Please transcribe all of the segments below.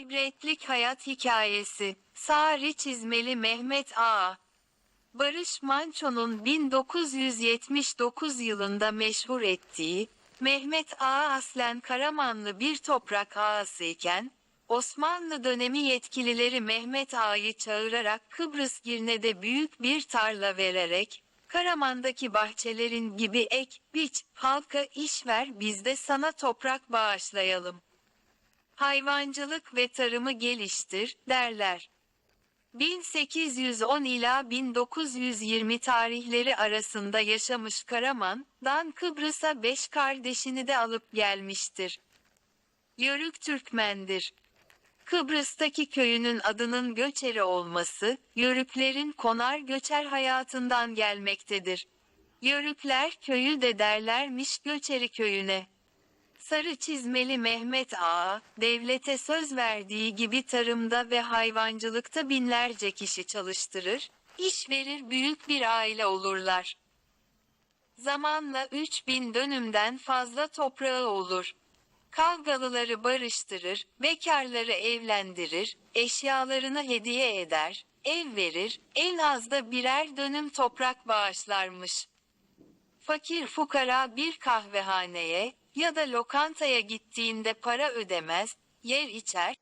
İbretlik hayat hikayesi. Sari Çizmeli Mehmet Ağa. Barış Manço'nun 1979 yılında meşhur ettiği, Mehmet Ağa aslen Karamanlı bir toprak ağası iken, Osmanlı dönemi yetkilileri Mehmet Ağa'yı çağırarak Kıbrıs Girne'de büyük bir tarla vererek, Karaman'daki bahçelerin gibi ek, biç, halka iş ver biz de sana toprak bağışlayalım. Hayvancılık ve tarımı geliştir, derler. 1810 ila 1920 tarihleri arasında yaşamış Karaman, Dan Kıbrıs'a beş kardeşini de alıp gelmiştir. Yörük Türkmendir. Kıbrıs'taki köyünün adının Göçeri olması, Yörüklerin konar göçer hayatından gelmektedir. Yörükler köyü de derlermiş Göçeri köyüne. Sarı çizmeli Mehmet Ağa, devlete söz verdiği gibi tarımda ve hayvancılıkta binlerce kişi çalıştırır, iş verir büyük bir aile olurlar. Zamanla 3000 dönümden fazla toprağı olur. Kavgalıları barıştırır, bekarları evlendirir, eşyalarını hediye eder, ev verir, en az da birer dönüm toprak bağışlarmış. Fakir fukara bir kahvehaneye ya da lokantaya gittiğinde para ödemez, yer içer,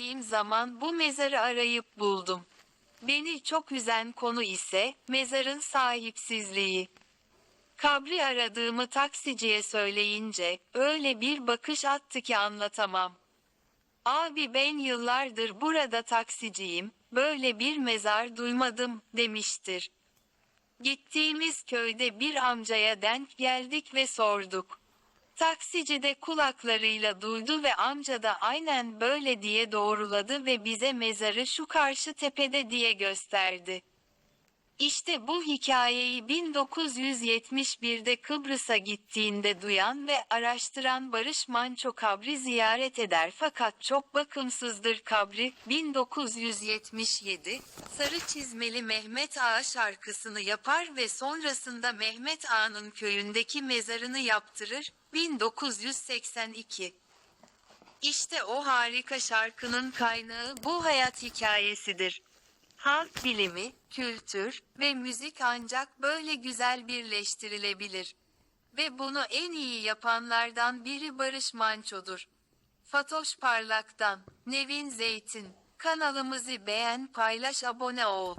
gittiğim zaman bu mezarı arayıp buldum. Beni çok üzen konu ise mezarın sahipsizliği. Kabri aradığımı taksiciye söyleyince öyle bir bakış attı ki anlatamam. Abi ben yıllardır burada taksiciyim, böyle bir mezar duymadım demiştir. Gittiğimiz köyde bir amcaya denk geldik ve sorduk. Taksici de kulaklarıyla duydu ve amca da aynen böyle diye doğruladı ve bize mezarı şu karşı tepede diye gösterdi. İşte bu hikayeyi 1971'de Kıbrıs'a gittiğinde duyan ve araştıran Barış Manço kabri ziyaret eder fakat çok bakımsızdır kabri. 1977, Sarı Çizmeli Mehmet Ağa şarkısını yapar ve sonrasında Mehmet Ağa'nın köyündeki mezarını yaptırır. 1982 İşte o harika şarkının kaynağı bu hayat hikayesidir. Halk bilimi, kültür ve müzik ancak böyle güzel birleştirilebilir. Ve bunu en iyi yapanlardan biri Barış Manço'dur. Fatoş Parlak'tan, Nevin Zeytin, kanalımızı beğen paylaş abone ol.